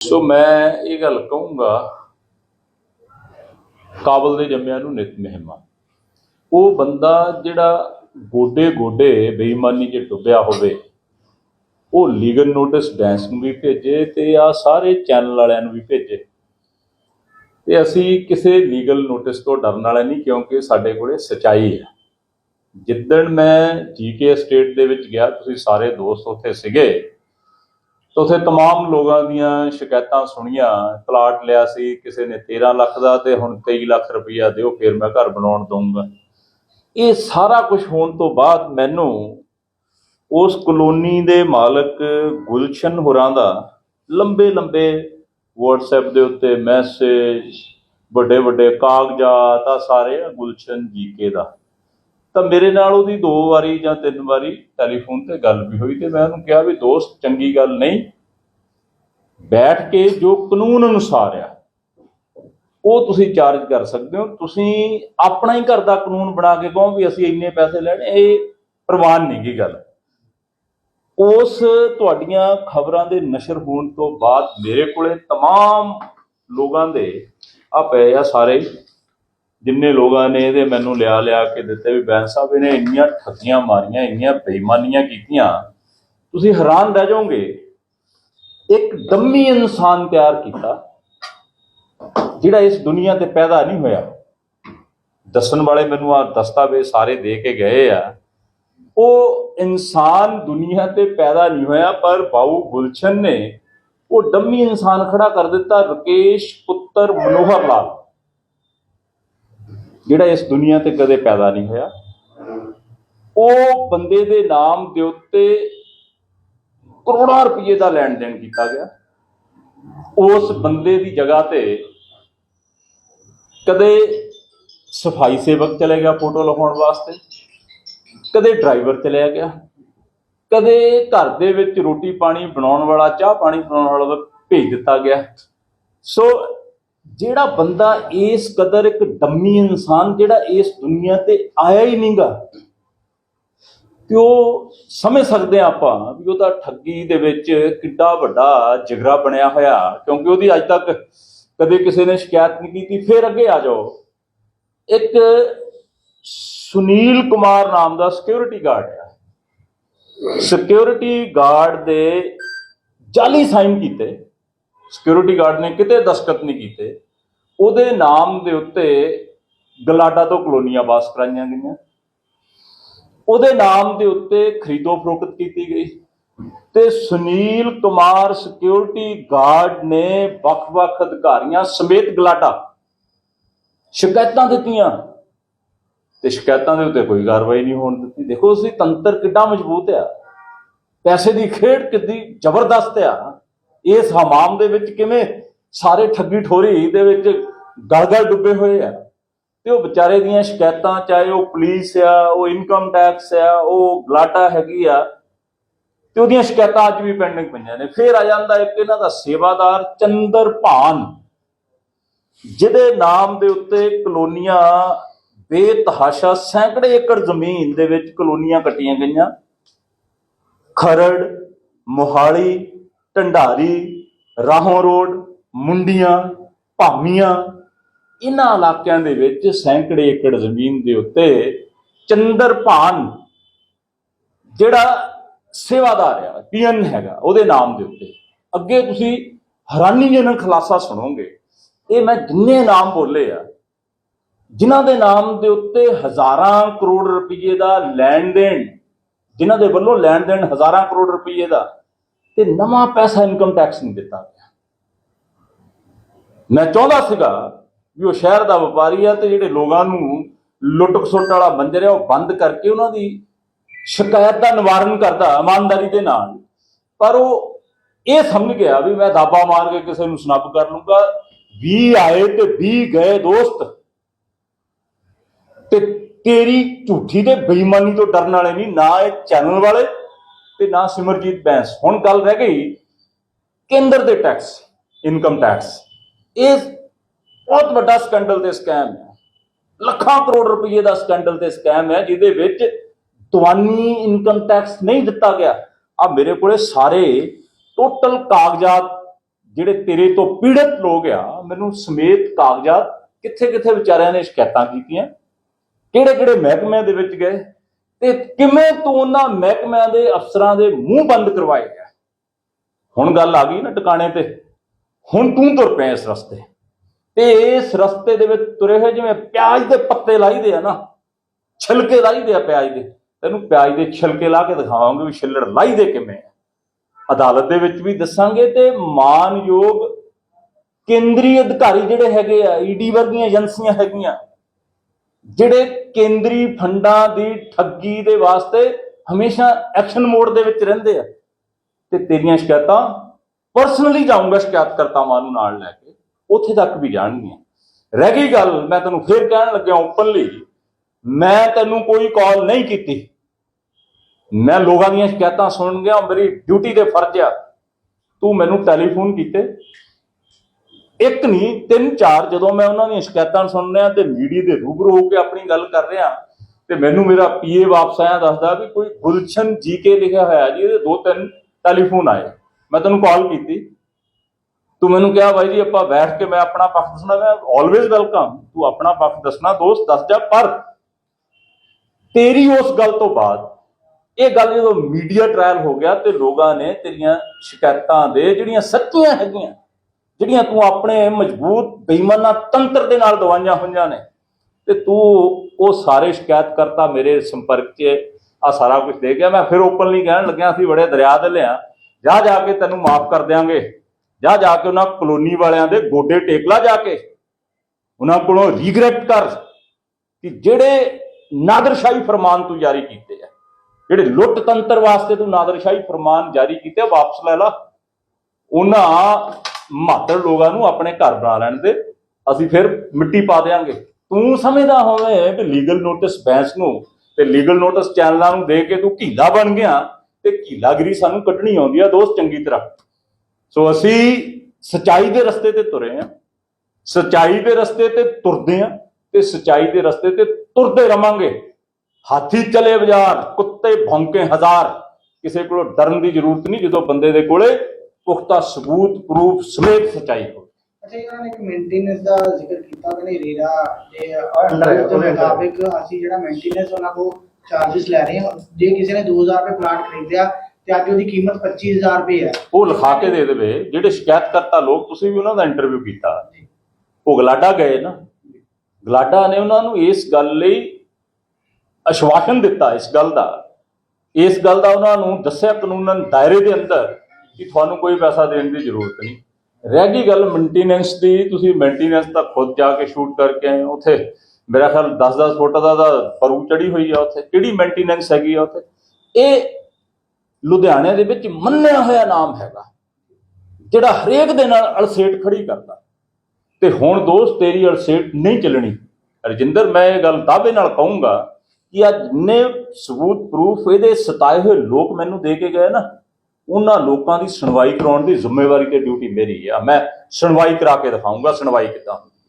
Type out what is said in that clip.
ਸੋ ਮੈਂ ਇਹ ਗੱਲ ਕਹੂੰਗਾ, ਕਾਬਲ ਦੇ ਜੰਮਿਆਂ ਨੂੰ ਨਿਤ ਮਹਿਮਾ। ਉਹ ਬੰਦਾ ਜਿਹੜਾ ਗੋਡੇ ਗੋਡੇ ਬੇਈਮਾਨੀ 'ਚ ਡੁੱਬਿਆ ਹੋਵੇ, ਉਹ ਲੀਗਲ ਨੋਟਿਸ ਡੈਂਸ ਨੂੰ ਵੀ ਭੇਜੇ ਤੇ ਆ ਸਾਰੇ ਚੈਨਲ ਵਾਲਿਆਂ ਨੂੰ ਵੀ ਭੇਜੇ। ਤੇ ਅਸੀਂ ਕਿਸੇ ਲੀਗਲ ਨੋਟਿਸ ਤੋਂ ਡਰਨ ਵਾਲੇ ਨਹੀਂ, ਕਿਉਂਕਿ ਸਾਡੇ ਕੋਲੇ ਸਚਾਈ ਹੈ। ਜਿੱਦਣ ਮੈਂ ਜੀਕੇ ਸਟੇਟ ਦੇ ਵਿੱਚ ਗਿਆ, ਤੁਸੀਂ ਸਾਰੇ ਦੋਸਤ ਉੱਥੇ ਸੀਗੇ ਤਾਂ ਉੱਥੇ तमाम ਲੋਕਾਂ ਦੀਆਂ ਸ਼ਿਕਾਇਤਾਂ ਸੁਣੀਆਂ ਪਲਾਟ ਲਿਆ ਸੀ ਕਿਸੇ ਨੇ 13 ਲੱਖ ਦਾ ਤੇ ਹੁਣ 23 ਲੱਖ ਰੁਪਈਆ ਦਿਓ ਫਿਰ ਮੈਂ ਘਰ ਬਣਾਉਣ ਦਊਂਗਾ ਇਹ ਸਾਰਾ ਕੁਝ ਹੋਣ ਤੋਂ ਬਾਅਦ ਮੈਨੂੰ ਉਸ ਕਲੋਨੀ ਦੇ ਮਾਲਕ ਗੁਲਸ਼ਨ ਹੋਰਾਂ ਦਾ ਲੰਬੇ ਲੰਬੇ WhatsApp ਦੇ ਉੱਤੇ ਮੈਸੇਜ ਵੱਡੇ ਵੱਡੇ ਕਾਗਜ਼ਾਤ ਆ ਸਾਰੇ ਆ ਗੁਲਸ਼ਨ ਜੀਕੇ ਦਾ ਤਾਂ ਮੇਰੇ ਨਾਲ ਉਹਦੀ ਦੋ ਵਾਰੀ ਜਾਂ ਤਿੰਨ ਵਾਰੀ ਟੈਲੀਫੋਨ ਤੇ ਗੱਲ ਵੀ ਹੋਈ ਤੇ ਮੈਂ ਉਹਨੂੰ ਕਿਹਾ ਵੀ ਦੋਸਤ ਚੰਗੀ ਗੱਲ ਨਹੀਂ ਬੈਠ ਕੇ ਜੋ ਕਾਨੂੰਨ ਅਨੁਸਾਰ ਆ ਉਹ ਤੁਸੀਂ ਚਾਰਜ ਕਰ ਸਕਦੇ ਹੋ ਤੁਸੀਂ ਆਪਣਾ ਹੀ ਘਰ ਦਾ ਕਾਨੂੰਨ ਬਣਾ ਕੇ ਕਹੋ ਵੀ ਅਸੀਂ ਇੰਨੇ ਪੈਸੇ ਲੈਣੇ ਇਹ ਪ੍ਰਵਾਨ ਨਹੀਂ ਗੀ ਗੱਲ ਉਸ ਤੁਹਾਡੀਆਂ ਖਬਰਾਂ ਦੇ ਨਸ਼ਰ ਹੋਣ ਤੋਂ ਬਾਅਦ ਮੇਰੇ ਕੋਲੇ तमाम ਲੋਕਾਂ ਦੇ ਆ ਪਏ ਆ ਸਾਰੇ ਜਿੰਨੇ ਲੋਕਾਂ ਨੇ ਇਹਦੇ ਮੈਨੂੰ ਲਿਆ ਲਿਆ ਕੇ ਦਿੱਤੇ ਵੀ ਬੈਂਸ ਸਾਹਿਬ, ਇਹਨੇ ਇੰਨੀਆਂ ਠੱਗੀਆਂ ਮਾਰੀਆਂ, ਇੰਨੀਆਂ ਬੇਈਮਾਨੀਆਂ ਕੀਤੀਆਂ, ਤੁਸੀਂ ਹੈਰਾਨ ਰਹਿ ਜਾਓਗੇ। ਇੱਕ ਡੰਮੀ ਇਨਸਾਨ ਤਿਆਰ ਕੀਤਾ, ਜਿਹੜਾ ਇਸ ਦੁਨੀਆ ਤੇ ਪੈਦਾ ਨਹੀਂ ਹੋਇਆ। ਦੱਸਣ ਵਾਲੇ ਮੈਨੂੰ ਆ ਦਸਤਾਵੇਜ਼ ਸਾਰੇ ਦੇ ਕੇ ਗਏ ਆ। ਉਹ ਇਨਸਾਨ ਦੁਨੀਆ ਤੇ ਪੈਦਾ ਨਹੀਂ ਹੋਇਆ, ਪਰ ਬਾਊ ਗੁਲਸ਼ਨ ਨੇ ਉਹ ਡੰਮੀ ਇਨਸਾਨ ਖੜਾ ਕਰ ਦਿੱਤਾ, ਰਕੇਸ਼ ਪੁੱਤਰ ਮਨੋਹਰ ਲਾਲ। ਜਿਹੜਾ ਇਸ ਦੁਨੀਆ ਤੇ ਕਦੇ ਪੈਦਾ ਨਹੀਂ ਹੋਇਆ, ਉਹ ਬੰਦੇ ਦੇ ਨਾਮ ਦੇ ਉੱਤੇ ਕਰੋੜਾਂ ਰੁਪਏ ਦਾ ਲੈਣ ਦੇਣ ਕੀਤਾ ਗਿਆ। ਉਸ ਬੰਦੇ ਦੀ ਜਗ੍ਹਾ ਤੇ ਕਦੇ ਸਫ਼ਾਈ ਸੇਵਕ ਚਲੇ ਗਿਆ ਫੋਟੋ ਲਗਾਉਣ ਵਾਸਤੇ, ਕਦੇ ਡਰਾਈਵਰ ਚਲਿਆ ਗਿਆ, ਕਦੇ ਘਰ ਦੇ ਵਿੱਚ ਰੋਟੀ ਪਾਣੀ ਬਣਾਉਣ ਵਾਲਾ, ਚਾਹ ਪਾਣੀ ਬਣਾਉਣ ਵਾਲਾ ਭੇਜ ਦਿੱਤਾ ਗਿਆ। ਸੋ ਜਿਹੜਾ ਬੰਦਾ ਇਸ ਕਦਰ ਇੱਕ ਡੰਮੀ ਇਨਸਾਨ ਜਿਹੜਾ ਇਸ ਦੁਨੀਆ ਤੇ ਆਇਆ ਹੀ ਨਹੀਂਗਾ ਤੇ ਉਹ ਸਮਝ ਸਕਦੇ ਹਾਂ ਆਪਾਂ ਵੀ ਉਹਦਾ ਠੱਗੀ ਦੇ ਵਿੱਚ ਕਿੱਡਾ ਵੱਡਾ ਜਿਗਰਾ ਬਣਿਆ ਹੋਇਆ, ਕਿਉਂਕਿ ਉਹਦੀ ਅੱਜ ਤੱਕ ਕਦੇ ਕਿਸੇ ਨੇ ਸ਼ਿਕਾਇਤ ਨਹੀਂ ਕੀਤੀ, ਫਿਰ ਅੱਗੇ ਆ ਜਾਓ। ਇੱਕ ਸੁਨੀਲ ਕੁਮਾਰ ਨਾਮ ਦਾ ਸਿਕਿਉਰਿਟੀ ਗਾਰਡ ਆ। ਸਿਕਿਉਰਿਟੀ ਗਾਰਡ ਦੇ ਜਾਲੀ ਸਾਈਨ ਕੀਤੇ। ਸਿਕਿਉਰਿਟੀ ਗਾਰਡ ਨੇ ਕਿਤੇ ਦਸਖਤ ਨਹੀਂ ਕੀਤੇ। ਉਹਦੇ ਨਾਮ ਦੇ ਉੱਤੇ ਗਲਾਡਾ ਤੋਂ ਕਲੋਨੀਆਂ ਵਾਸ ਕਰਾਈਆਂ ਗਈਆਂ। ਉਹਦੇ ਨਾਮ ਦੇ ਉੱਤੇ ਖਰੀਦੋ ਫਰੋਖਤ ਕੀਤੀ ਗਈ। ਤੇ ਸੁਨੀਲ ਕੁਮਾਰ ਸਿਕਿਉਰਿਟੀ ਗਾਰਡ ਨੇ ਵੱਖ-ਵੱਖ ਅਧਿਕਾਰੀਆਂ ਸਮੇਤ ਗਲਾਡਾ ਸ਼ਿਕਾਇਤਾਂ ਦਿੱਤੀਆਂ। ਤੇ ਸ਼ਿਕਾਇਤਾਂ ਦੇ ਉੱਤੇ ਕੋਈ ਕਾਰਵਾਈ ਨਹੀਂ ਹੋਣ ਦਿੱਤੀ। ਦੇਖੋ ਉਸੇ ਤੰਤਰ ਕਿੱਡਾ ਮਜ਼ਬੂਤ ਆ। ਪੈਸੇ ਦੀ ਖੇਡ ਕਿੱਡੀ ਜ਼ਬਰਦਸਤ ਆ। ਇਸ ਹਮਾਮ ਦੇ ਵਿੱਚ ਕਿਵੇਂ ਸਾਰੇ ਠੱਗੀ ਠੋਰੀ ਦੇ ਵਿੱਚ ਗਲਗਲ ਡੁੱਬੇ ਹੋਏ ਆ? ਤੇ ਉਹ ਵਿਚਾਰੇ ਦੀਆਂ ਸ਼ਿਕਾਇਤਾਂ, ਚਾਹੇ ਉਹ ਪੁਲਿਸ ਆ, ਉਹ ਇਨਕਮ ਟੈਕਸ ਆ, ਉਹ ਗਲਾਟਾ ਹੈਗੀ ਆ, ਤੇ ਉਹਦੀਆਂ ਸ਼ਿਕਾਇਤਾਂ ਅੱਜ ਵੀ ਪੈਂਡਿੰਗ ਪਈਆਂ ਨੇ। ਫਿਰ ਆ ਜਾਂਦਾ ਇੱਕ ਇਹਨਾਂ ਦਾ ਸੇਵਾਦਾਰ ਚੰਦਰ ਭਾਨ, ਜਿਹਦੇ ਨਾਮ ਦੇ ਉੱਤੇ ਕਲੋਨੀਆਂ ਬੇਤਹਾਸ਼ਾ ਸੈਂਕੜੇ ਏਕੜ ਜ਼ਮੀਨ ਦੇ ਵਿੱਚ ਕਲੋਨੀਆਂ ਕੱਟੀਆਂ ਗਈਆਂ। ਖਰੜ, ਮੋਹਾਲੀ ਢੰਡਾਰੀ, ਰਾਹੋਂ ਰੋਡ, ਮੁੰਡੀਆਂ, ਭਾਮੀਆਂ ਇਹਨਾਂ ਇਲਾਕਿਆਂ ਦੇ ਵਿੱਚ ਸੈਂਕੜੇ ਏਕੜ ਜ਼ਮੀਨ ਦੇ ਉੱਤੇ ਚੰਦਰਪਾਨ ਜਿਹੜਾ ਸੇਵਾਦਾਰ ਆ, ਪੀਐਨ ਹੈਗਾ, ਉਹਦੇ ਨਾਮ ਦੇ ਉੱਤੇ। ਅੱਗੇ ਤੁਸੀਂ ਹੈਰਾਨੀਜਨਕ ਖੁਲਾਸਾ ਸੁਣੋਗੇ, ਇਹ ਮੈਂ ਜਿੰਨੇ ਨਾਮ ਬੋਲੇ ਆ, ਜਿਨ੍ਹਾਂ ਦੇ ਨਾਮ ਦੇ ਉੱਤੇ ਹਜ਼ਾਰਾਂ ਕਰੋੜ ਰੁਪਏ ਦਾ ਲੈਣ ਦੇਣ, ਜਿਨ੍ਹਾਂ ਦੇ ਵੱਲੋਂ ਲੈਣ ਦੇਣ ਹਜ਼ਾਰਾਂ ਕਰੋੜ ਰੁਪਏ ਦਾ ਤੇ ਨਵਾਂ ਪੈਸਾ ਇਨਕਮ ਟੈਕਸ ਨਹੀਂ ਦਿੱਤਾ ਗਿਆ। ਮੈਂ ਚਾਹੁੰਦਾ ਸੀਗਾ ਵੀ ਉਹ ਸ਼ਹਿਰ ਦਾ ਵਪਾਰੀ ਆ ਤੇ ਜਿਹੜੇ ਲੋਕਾਂ ਨੂੰ ਲੁੱਟ ਖਸੁੱਟ ਵਾਲਾ ਮੰਜਰ ਆ ਉਹ ਬੰਦ ਕਰਕੇ ਉਹਨਾਂ ਦੀ ਸ਼ਿਕਾਇਤ ਦਾ ਨਿਵਾਰਨ ਕਰਦਾ ਇਮਾਨਦਾਰੀ ਦੇ ਨਾਲ। ਪਰ ਉਹ ਇਹ ਸਮਝ ਗਿਆ ਵੀ ਮੈਂ ਦਾਬਾ ਮਾਰ ਕੇ ਕਿਸੇ ਨੂੰ ਸਨੱਪ ਕਰ ਲੂੰਗਾ 20 ਆਏ ਤੇ 20 ਗਏ ਦੋਸਤ। ਤੇ ਤੇਰੀ ਝੂਠੀ ਤੇ ਬੇਈਮਾਨੀ ਤੋਂ ਡਰਨ ਵਾਲੇ ਨਹੀਂ, ਨਾ ਇਹ ਚੈਨਲ ਵਾਲੇ ਤੇ ਨਾ ਸਿਮਰਜੀਤ ਬੈਂਸ। ਹੁਣ ਗੱਲ ਰਹਿ ਗਈ ਕੇਂਦਰ ਦੇ ਟੈਕਸ ਇਨਕਮ ਟੈਕਸ ਇਹ ਬਹੁਤ ਵੱਡਾ ਸਕੈਂਡਲ ਤੇ ਸਕੈਮ ਹੈ। ਲੱਖਾਂ ਕਰੋੜ ਰੁਪਏ ਦਾ ਸਕੈਂਡਲ ਤੇ ਸਕੈਮ ਹੈ, ਜਿਹਦੇ ਵਿੱਚ ਦਵਾਨੀ ਇਨਕਮ ਟੈਕਸ ਨਹੀਂ ਦਿੱਤਾ ਗਿਆ। ਆ ਮੇਰੇ ਕੋਲੇ ਸਾਰੇ ਟੋਟਲ ਕਾਗਜ਼ਾਤ ਜਿਹੜੇ ਤੇਰੇ ਤੋਂ ਪੀੜਤ ਲੋਕ ਆ, ਮੈਨੂੰ ਸਮੇਤ ਕਾਗਜ਼ਾਤ ਕਿੱਥੇ ਕਿੱਥੇ ਵਿਚਾਰਿਆਂ ਨੇ ਸ਼ਿਕਾਇਤਾਂ ਕੀਤੀਆਂ। ਕਿਹੜੇ ਕਿਹੜੇ ਮਹਿਕਮਿਆਂ ਦੇ ਵਿੱਚ ਗਏ? ਤੇ ਕਿਵੇਂ ਤੂੰ ਉਹਨਾਂ ਮਹਿਕਮਿਆਂ ਦੇ ਅਫਸਰਾਂ ਦੇ ਮੂੰਹ ਬੰਦ ਕਰਵਾਏ ਗਿਆ? ਹੁਣ ਗੱਲ ਆ ਗਈ ਨਾ ਟਿਕਾਣੇ ਤੇ। ਹੁਣ ਤੂੰ ਤੁਰ ਪਿਆ ਇਸ ਰਸਤੇ। ਤੇ ਇਸ ਰਸਤੇ ਦੇ ਵਿੱਚ ਤੁਰੇ ਹੋਏ ਜਿਵੇਂ ਪਿਆਜ਼ ਦੇ ਪੱਤੇ ਲਾਈਦੇ ਆ ਨਾ, ਛਿਲਕੇ ਲਾਈਦੇ ਆ ਪਿਆਜ਼ ਦੇ। ਤੈਨੂੰ ਪਿਆਜ਼ ਦੇ ਛਿਲਕੇ ਲਾ ਕੇ ਦਿਖਾਵਾਂਗੇ ਵੀ ਛਿੱਲੜ ਲਾਈਦੇ ਕਿਵੇਂ ਆ। ਅਦਾਲਤ ਦੇ ਵਿੱਚ ਵੀ ਦੱਸਾਂਗੇ ਤੇ ਮਾਨਯੋਗ ਕੇਂਦਰੀ ਅਧਿਕਾਰੀ ਜਿਹੜੇ ਹੈਗੇ ਆ, ਈਡੀ ਵਰਗੀਆਂ ਏਜੰਸੀਆਂ ਹੈਗੀਆਂ ਜਿਹੜੇ ਕੇਂਦਰੀ ਫੰਡਾਂ ਦੀ ਠੱਗੀ ਦੇ ਵਾਸਤੇ ਹਮੇਸ਼ਾ ਐਕਸ਼ਨ ਮੋਡ ਦੇ ਵਿੱਚ ਰਹਿੰਦੇ ਆ। ਤੇ ਤੇਰੀਆਂ ਸ਼ਿਕਾਇਤਾਂ ਪਰਸਨਲੀ ਜਾਊਂਗਾ ਸ਼ਿਕਾਇਤਕਰਤਾਵਾਂ ਨੂੰ ਨਾਲ ਲੈ ਕੇ। ਉੱਥੇ ਤੱਕ ਵੀ ਜਾਣਗੀਆਂ। ਰਹਿ ਗਈ ਗੱਲ, ਮੈਂ ਤੈਨੂੰ ਫੇਰ ਕਹਿਣ ਲੱਗਿਆ ਓਪਨਲੀ। ਮੈਂ ਤੈਨੂੰ ਕੋਈ ਕਾਲ ਨਹੀਂ ਕੀਤੀ। ਮੈਂ ਲੋਕਾਂ ਦੀਆਂ ਸ਼ਿਕਾਇਤਾਂ ਸੁਣ ਗਿਆ, ਮੇਰੀ ਡਿਊਟੀ ਦੇ ਫਰਜ਼ ਆ। ਤੂੰ ਮੈਨੂੰ ਟੈਲੀਫੋਨ ਕੀਤੇ। ਇੱਕ ਨਹੀਂ, ਤਿੰਨ, ਚਾਰ, ਜਦੋਂ ਮੈਂ ਉਹਨਾਂ ਦੀਆਂ ਸ਼ਿਕਾਇਤਾਂ ਸੁਣ ਰਿਹਾ ਤੇ ਮੀਡੀਆ ਦੇ ਰੂਬਰੂ ਹੋ ਕੇ ਆਪਣੀ ਗੱਲ ਕਰ ਰਿਹਾ, ਤੇ ਮੈਨੂੰ ਮੇਰਾ ਪੀਏ ਵਾਪਸ ਆਇਆ ਦੱਸਦਾ ਵੀ ਕੋਈ ਗੁਲਸ਼ਨ ਜੀਕੇ ਲਿਖਿਆ ਹੋਇਆ ਜੀ, ਇਹਦੇ ਦੋ, ਤਿੰਨ ਟੈਲੀਫੋਨ ਆਏ। ਮੈਂ ਤੈਨੂੰ ਕਾਲ ਕੀਤੀ। ਤੂੰ ਮੈਨੂੰ ਕਿਹਾ, ਬਾਈ ਜੀ, ਆਪਾਂ ਬੈਠ ਕੇ ਮੈਂ ਆਪਣਾ ਪੱਖ ਦੱਸਣਾ, ਮੈਂ ਆਲਵੇਜ਼ ਵੈਲਕਮ ਤੂੰ ਆਪਣਾ ਪੱਖ ਦੱਸਣਾ, ਦੋਸਤ, ਦੱਸ ਜਾ, ਪਰ ਤੇਰੀ ਉਸ ਗੱਲ ਤੋਂ ਬਾਅਦ, ਇਹ ਗੱਲ ਜਦੋਂ ਮੀਡੀਆ ਟ੍ਰਾਇਲ ਹੋ ਗਿਆ ਤੇ ਲੋਕਾਂ ਨੇ ਤੇਰੀਆਂ ਸ਼ਿਕਾਇਤਾਂ ਦੇ ਜਿਹੜੀਆਂ ਸੱਚੀਆਂ ਹੈਗੀਆਂ ਜਿਹੜੀਆਂ ਤੂੰ ਆਪਣੇ ਮਜ਼ਬੂਤ ਬੇਈਮਾਨਾ ਤੰਤਰ ਦੇ ਨਾਲ ਦਵਾਈਆਂ ਹੋਈਆਂ ਨੇ, ਤੇ ਤੂੰ ਉਹ ਸਾਰੇ ਸ਼ਿਕਾਇਤਕਰਤਾ ਮੇਰੇ ਸੰਪਰਕ 'ਚ ਆ ਸਾਰਾ ਕੁਝ ਦੇ ਗਿਆ। ਮੈਂ ਫਿਰ ਓਪਨਲੀ ਕਹਿਣ ਲੱਗਿਆ, ਅਸੀਂ ਬੜੇ ਦਰਿਆ ਦੇ ਲਿਆ। ਜਾ ਜਾ ਕੇ ਤੈਨੂੰ ਮਾਫ ਕਰ ਦਿਆਂਗੇ। ਜਾ ਜਾ ਕੇ ਉਹਨਾਂ ਕਲੋਨੀ ਵਾਲਿਆਂ ਦੇ ਗੋਡੇ ਟੇਕ ਲਾ ਜਾ ਕੇ। ਉਹਨਾਂ ਕੋਲੋਂ ਰੀਗ੍ਰੈਟ ਕਰ ਕਿ ਜਿਹੜੇ ਨਾਦਰਸ਼ਾਹੀ ਫਰਮਾਨ ਤੂੰ ਜਾਰੀ ਕੀਤੇ ਆ। ਜਿਹੜੇ ਲੁੱਟ ਤੰਤਰ ਵਾਸਤੇ ਤੂੰ ਨਾਦਰਸ਼ਾਹੀ ਫਰਮਾਨ ਜਾਰੀ ਕੀਤੇ ਵਾਪਸ ਲੈ ਲਾ। ਉਹਨਾਂ ਮਾਤਰ ਲੋਕਾਂ ਨੂੰ ਆਪਣੇ ਘਰ ਬਣਾ ਲੈਣ ਦੇ, ਅਸੀਂ ਫਿਰ ਮਿੱਟੀ ਪਾ ਦੇਾਂਗੇ ਤੂੰ ਸਮਝਦਾ ਹੋਵੇਂ ਕਿ ਲੀਗਲ ਨੋਟਿਸ ਬੈਂਸ ਨੂੰ ਤੇ ਲੀਗਲ ਨੋਟਿਸ ਚੈਨਲਾਂ ਨੂੰ ਦੇ ਕੇ ਤੂੰ ਕੀਲਾ ਬਣ ਗਿਆ ਤੇ ਕੀਲਾਗਰੀ ਸਾਨੂੰ ਕੱਢਣੀ ਆਉਂਦੀ ਆ ਦੋਸਤ ਚੰਗੀ ਤਰ੍ਹਾਂ। ਸੋ ਅਸੀਂ ਸਚਾਈ ਦੇ ਰਸਤੇ ਤੇ ਤੁਰੇ ਆ। ਸਚਾਈ ਦੇ ਰਸਤੇ ਤੇ ਤੁਰਦੇ ਆ ਤੇ ਸਚਾਈ ਦੇ ਰਸਤੇ ਤੇ ਤੁਰਦੇ ਰਵਾਂਗੇ। ਹਾਥੀ ਚਲੇ ਬਾਜ਼ਾਰ, ਕੁੱਤੇ ਭੌਂਕੇ ਹਜ਼ਾਰ। ਕਿਸੇ ਕੋਲੋਂ ਡਰਨ ਦੀ ਜ਼ਰੂਰਤ ਨਹੀਂ ਜਦੋਂ ਬੰਦੇ ਦੇ ਕੋਲੇ ਪੁਖਤਾ ਸਬੂਤ ਪ੍ਰੂਫ ਸਮੇਤ ਸਚਾਈ ਹੋਵੇ। ਅੱਛਾ ਇਹਨਾਂ ਨੇ ਇੱਕ ਮੇਨਟੇਨੈਂਸ ਦਾ ਜ਼ਿਕਰ ਕੀਤਾ ਕਿ ਨਹੀਂ ਰੀਰਾ ਦੇ Under ਹੈ, ਅੰਡਰ ਦੇ ਉਹਦੇ under। ਮੁਤਾਬਿਕ ਅਸੀਂ ਜਿਹੜਾ ਮੇਨਟੇਨੈਂਸ ਉਹਨਾਂ ਕੋ ਚਾਰजेस ਲੈ ਰਹੇ ਹਾਂ। ਜੇ ਕਿਸੇ ਨੇ 2000 ਰੁਪਏ ਪਲਾਟ ਖਰੀਦਿਆ ਤੇ ਅੱਜ ਉਹਦੀ ਕੀਮਤ 25000 ਰੁਪਏ ਹੈ। ਉਹ ਲਿਖਾ ਕੇ ਦੇ ਦੇਵੇ ਜਿਹੜੇ ਸ਼ਿਕਾਇਤਕਰਤਾ ਲੋਕ ਤੁਸੀਂ ਵੀ ਉਹਨਾਂ ਦਾ ਇੰਟਰਵਿਊ ਕੀਤਾ। ਉਹ ਗਲਾਡਾ ਗਏ ਨਾ। ਗਲਾਡਾ ਨੇ ਉਹਨਾਂ ਨੂੰ ਇਸ ਗੱਲ ਲਈ ਅਸ਼ਵਾਸਨ ਦਿੱਤਾ ਇਸ ਗੱਲ ਦਾ। ਇਸ ਗੱਲ ਦਾ ਉਹਨਾਂ ਨੂੰ ਦੱਸਿਆ ਕਾਨੂੰਨਨ ਦਾਇਰੇ ਦੇ ਅੰਦਰ ਕਿ ਤੁਹਾਨੂੰ ਕੋਈ ਪੈਸਾ ਦੇਣ ਦੀ ਜ਼ਰੂਰਤ ਨਹੀਂ। ਰਹਿ ਗਈ ਗੱਲ ਮੇਨਟੇਨੈਂਸ ਦੀ, ਤੁਸੀਂ ਮੇਨਟੇਨੈਂਸ ਤਾਂ ਖੁਦ ਜਾ ਕੇ ਸ਼ੂਟ ਕਰਕੇ ਆਏ ਹੋ ਉੱਥੇ। ਮੇਰਾ ਖਿਆਲ 10-10 ਫੁੱਟ ਦਾ ਦਾ ਪਰੂ ਚੜੀ ਹੋਈ ਆ ਉੱਥੇ। ਕਿਹੜੀ ਮੇਨਟੇਨੈਂਸ ਹੈਗੀ ਆ ਉੱਥੇ? ਇਹ ਲੁਧਿਆਣੇ ਦੇ ਵਿੱਚ ਮੰਨਿਆ ਹੋਇਆ ਨਾਮ ਹੈਗਾ, ਜਿਹੜਾ ਹਰੇਕ ਦੇ ਨਾਲ ਅਲਸੇਟ ਖੜੀ ਕਰਦਾ। ਤੇ ਹੁਣ ਦੋਸਤ, ਤੇਰੀ ਅਲਸੇਟ ਨਹੀਂ ਚੱਲਣੀ। ਰਜਿੰਦਰ, ਮੈਂ ਇਹ ਗੱਲ ਦਾਅਵੇ ਨਾਲ ਕਹੂੰਗਾ ਕਿ ਅੱਜ ਜਿੰਨੇ ਸਬੂਤ ਪ੍ਰੂਫ ਇਹਦੇ ਸਤਾਏ ਹੋਏ ਲੋਕ ਮੈਨੂੰ ਦੇ ਕੇ ਗਏ ਨਾ ਉਹਨਾਂ ਲੋਕਾਂ ਦੀ ਸੁਣਵਾਈ ਕਰਾਉਣ ਦੀ ਜ਼ਿੰਮੇਵਾਰੀ ਤੇ ਡਿਊਟੀ ਮੇਰੀ ਆ। ਮੈਂ ਸੁਣਵਾਈ ਕਰਾ ਕੇ ਦਿਖਾਊਂਗਾ ਸੁਣਵਾਈ ਕਿੱਦਾਂ ਹੁੰਦੀ